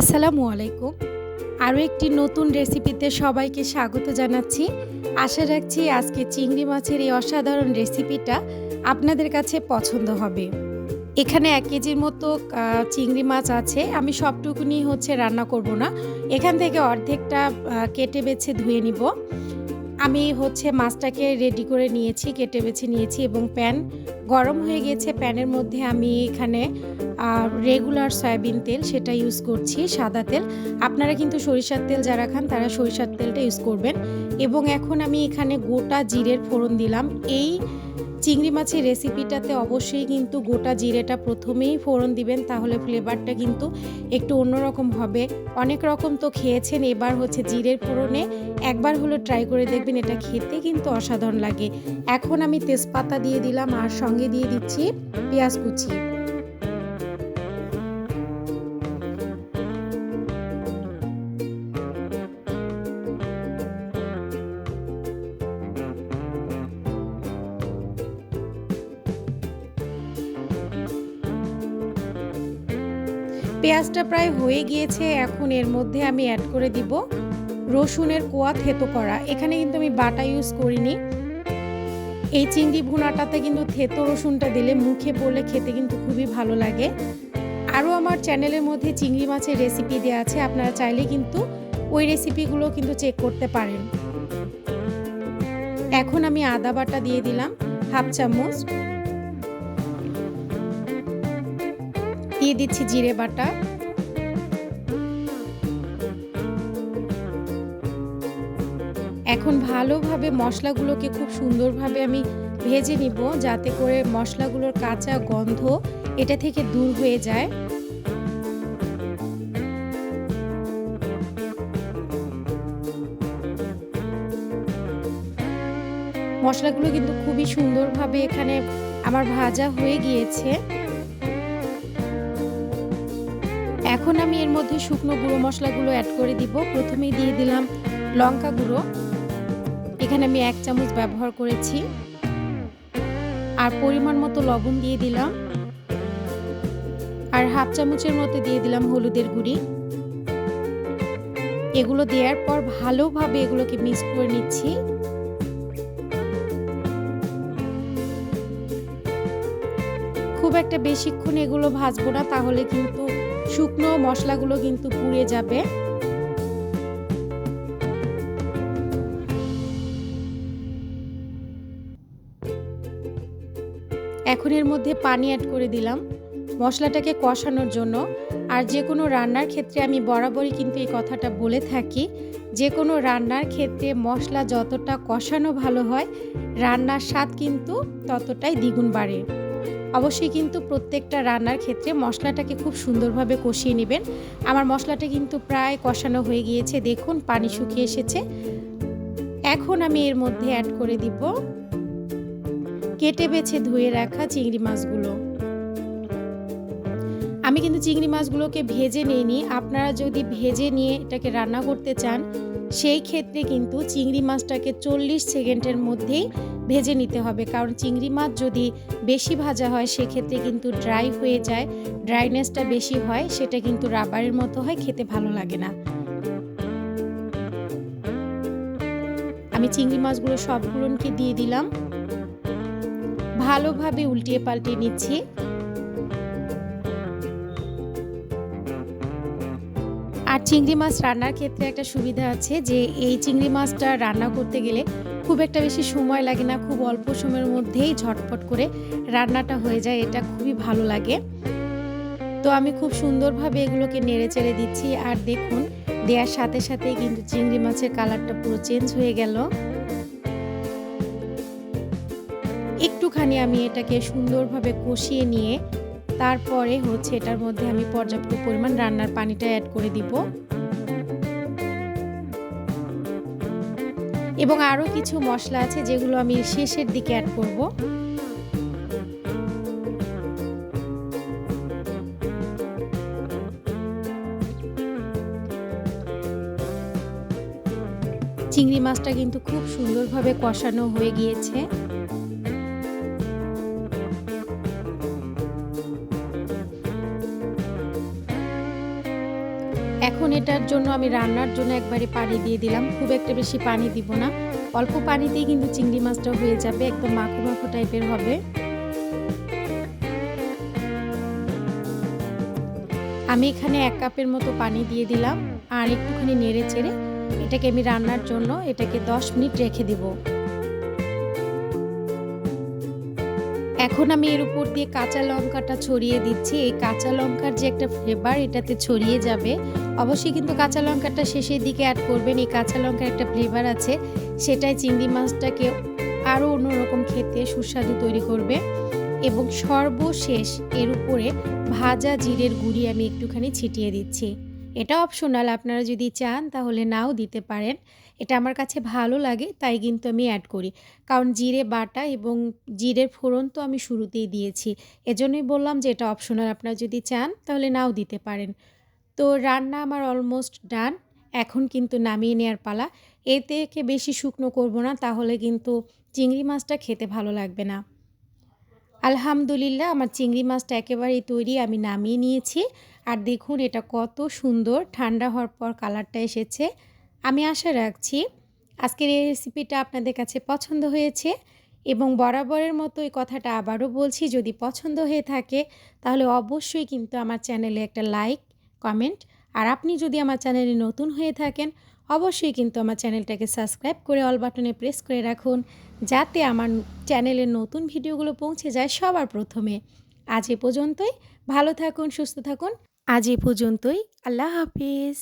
আসসালামু আলাইকুম। আরও একটি নতুন রেসিপিতে সবাইকে স্বাগত জানাচ্ছি। আশা রাখছি আজকে চিংড়ি মাছের এই অসাধারণ রেসিপিটা আপনাদের কাছে পছন্দ হবে। এখানে এক কেজির মতো চিংড়ি মাছ আছে। আমি সবটুকুনি হচ্ছে রান্না করব না। এখান থেকে অর্ধেকটা কেটে বেছে ধুয়ে নিব। আমি হচ্ছে মাছটাকে রেডি করে নিয়েছি, কেটে বেছে নিয়েছি এবং প্যান গরম হয়ে গেছে, প্যানের মধ্যে আমি এখানে রেগুলার সয়াবিন তেল সেটা ইউজ করছি, সাদা তেল। আপনারা কিন্তু সরিষার তেল যারা খান তারা সরিষার তেলটা ইউজ করবেন। এবং এখন আমি এখানে গোটা জিরের ফোড়ন দিলাম। এই চিংড়ি মাছের রেসিপিটাতে অবশ্যই কিন্তু গোটা জিরেটা প্রথমেই ফোড়ন দিবেন, তাহলে ফ্লেভারটা কিন্তু একটু অন্যরকম হবে। অনেক রকম তো খেয়েছেন, এবার হচ্ছে জিরের ফোড়নে একবার হলো ট্রাই করে দেখবেন, এটা খেতে কিন্তু অসাধারণ লাগে। এখন আমি তেজপাতা দিয়ে দিলাম আর সঙ্গে দিয়ে দিচ্ছি পেঁয়াজ কুচি। পেঁয়াজটা প্রায় হয়ে গিয়েছে, এখন এর মধ্যে আমি অ্যাড করে দিব রসুনের কোয়া থেতো করা। এখানে কিন্তু আমি বাটা ইউজ করিনি। এই চিংড়ি ভুনাটাতে কিন্তু থেতো রসুনটা দিলে মুখে পড়লে খেতে কিন্তু খুবই ভালো লাগে। আরও আমার চ্যানেলের মধ্যে চিংড়ি মাছের রেসিপি দেওয়া আছে, আপনারা চাইলে কিন্তু ওই রেসিপিগুলো কিন্তু চেক করতে পারেন। এখন আমি আদা বাটা দিয়ে দিলাম, হাফ চামচ। দিয়ে দিচ্ছি জিরে বাটা। এখন ভালোভাবে মশলাগুলোকে খুব সুন্দরভাবে আমি ভেজে নিব যাতে করে মশলাগুলোর কাঁচা গন্ধ এটা থেকে দূর হয়ে যায়। মশলাগুলো কিন্তু খুবই সুন্দরভাবে এখানে আমার ভাজা হয়ে গিয়েছে। এখন আমি এর মধ্যে শুকনো গুঁড়ো মশলাগুলো অ্যাড করে দিব। প্রথমেই দিয়ে দিলাম লঙ্কা গুঁড়ো। এখানে আমি এক চামচ ব্যবহার করেছি। আর পরিমাণ মতো লবণ দিয়ে দিলাম। আর হাফ চামচের মতো দিয়ে দিলাম হলুদের গুঁড়ি। এগুলো দেওয়ার পর ভালোভাবে এগুলোকে মিক্স করে নিচ্ছি। খুব একটা বেশিক্ষণ এগুলো ভাজবো না, তাহলে কিন্তু শুকনো মশলাগুলো কিন্তু পুড়ে যাবে। এখন এর মধ্যে পানি অ্যাড করে দিলাম। মশলাটাকে কষানোর জন্য। আর যে কোনো রান্নার ক্ষেত্রে আমি বরাবরই কিন্তু এই কথাটা বলে থাকি, যে কোনো রান্নার ক্ষেত্রে মশলা যতটা কষানো ভালো হয়, রান্নার স্বাদ কিন্তু ততটাই দ্বিগুণ বাড়ে। অবশ্যই কিন্তু প্রত্যেকটা রান্নার ক্ষেত্রে মশলাটাকে খুব সুন্দরভাবে কষিয়ে নেবেন। আমার মশলাটা কিন্তু প্রায় কষানো হয়ে গিয়েছে। দেখুন, পানি শুকিয়ে এসেছে। এখন আমি এর মধ্যে অ্যাড করে দিব কেটে বেছে ধুয়ে রাখা চিংড়ি মাছগুলো। আমি কিন্তু চিংড়ি মাছগুলোকে ভেজে নিইনি। আপনারা যদি ভেজে নিয়ে এটাকে রান্না করতে চান, সেই ক্ষেত্রে কিন্তু চিংড়ি মাছটাকে চল্লিশ সেকেন্ডের মধ্যেই ভেজে নিতে হবে। কারণ চিংড়ি মাছ যদি বেশি ভাজা হয়, সেক্ষেত্রে কিন্তু ড্রাই হয়ে যায়, ড্রাইনেসটা বেশি হয়, সেটা কিন্তু রাবারের মতো হয়, খেতে ভালো লাগে না। আমি চিংড়ি মাছগুলো সবগুলোকে দিয়ে দিলাম। ভালোভাবে উল্টিয়ে পাল্টিয়ে নিচ্ছি। আর চিংড়ি মাছ রান্নার ক্ষেত্রে একটা সুবিধা আছে যে, এই চিংড়ি মাছটা রান্না করতে গেলে খুব একটা বেশি সময় লাগে না, খুব অল্প সময়ের মধ্যেই ঝটপট করে রান্নাটা হয়ে যায়, এটা খুবই ভালো লাগে। তো আমি খুব সুন্দরভাবে এগুলোকে নেড়ে চেড়ে দিচ্ছি, আর দেখুন, দেওয়ার সাথে সাথে কিন্তু চিংড়ি মাছের কালারটা পুরো চেঞ্জ হয়ে গেল। একটুখানি আমি এটাকে সুন্দরভাবে কষিয়ে নিয়ে তারপরে হচ্ছে এটার মধ্যে আমি পর্যাপ্ত পরিমাণ রান্নার পানিটা অ্যাড করে দিব। এবং আরও কিছু মশলা আছে যেগুলো আমি শেষের দিকে অ্যাড করব। চিংড়ি মাছটা কিন্তু খুব সুন্দরভাবে কষানো হয়ে গিয়েছে। এটার জন্য আমি রান্নার জন্য একবারে পানি দিয়ে দিলাম। খুব একটা বেশি পানি দিব না। অল্প পানিতেই কিন্তু চিংড়ি মাছটা হয়ে যাবে, একদম মাখো মাখো টাইপের হবে। আমি এখানে এক কাপের মতো পানি দিয়ে দিলাম, আর একটুখানি নেড়ে চেড়ে এটাকে আমি রান্নার জন্য এটাকে 10 মিনিট রেখে দেব। এখন আমি এর উপর দিয়ে কাঁচা লঙ্কাটা ছড়িয়ে দিচ্ছি। এই কাঁচা লঙ্কার যে একটা ফ্লেভার এটাতে ছড়িয়ে যাবে। অবশ্যই কিন্তু কাঁচা লঙ্কাটা শেষের দিকে অ্যাড করবেন। এই কাঁচা লঙ্কার একটা ফ্লেভার আছে, সেটাই চিংড়ি মাছটাকে আরও অন্যরকম খেতে সুস্বাদু তৈরি করবে। এবং সর্বশেষ এর উপরে ভাজা জিরের গুঁড়ি আমি একটুখানি ছিটিয়ে দিচ্ছি। এটা অপশনাল আপনারা যদি চান তাহলে নাও দিতে পারেন। এটা আমার কাছে ভালো লাগে, তাই কিন্তু আমি অ্যাড করি। কারণ জিরে বাটা এবং জিরের ফোড়ন তো আমি শুরুতেই দিয়েছি। এজন্যই বললাম যে এটা অপশনাল আপনারা যদি চান তাহলে নাও দিতে পারেন। তো রান্না আমার অলমোস্ট ডান এখন কিন্তু নামিয়ে নেওয়ার পালা। এ থেকে বেশি শুকনো করব না, তাহলে কিন্তু চিংড়ি মাছটা খেতে ভালো লাগবে না। আলহামদুলিল্লাহ, আমার চিংড়ি মাছটা একেবারেই তৈরি, আমি নামিয়ে নিয়েছি। আর দেখুন এটা কত সুন্দর, ঠান্ডা হওয়ার পর কালারটা এসেছে। আমি আশা রাখছি আজকের এই রেসিপিটা আপনাদের কাছে পছন্দ হয়েছে এবং বরাবরের মতো এই কথাটা আবারও বলছি, যদি পছন্দ হয়ে থাকে তাহলে অবশ্যই কিন্তু আমার চ্যানেলে একটা লাইক কমেন্ট আর আপনি যদি আমার চ্যানেলে নতুন হয়ে থাকেন, অবশ্যই কিন্তু আমার চ্যানেলটাকে সাবস্ক্রাইব করে অল বাটনে প্রেস করে রাখুন, যাতে আমার চ্যানেলের নতুন ভিডিওগুলো পৌঁছে যায় সবার প্রথমে। আজ এ পর্যন্তই, ভালো থাকুন, সুস্থ থাকুন, আজ এ পর্যন্তই, আল্লাহ হাফিজ।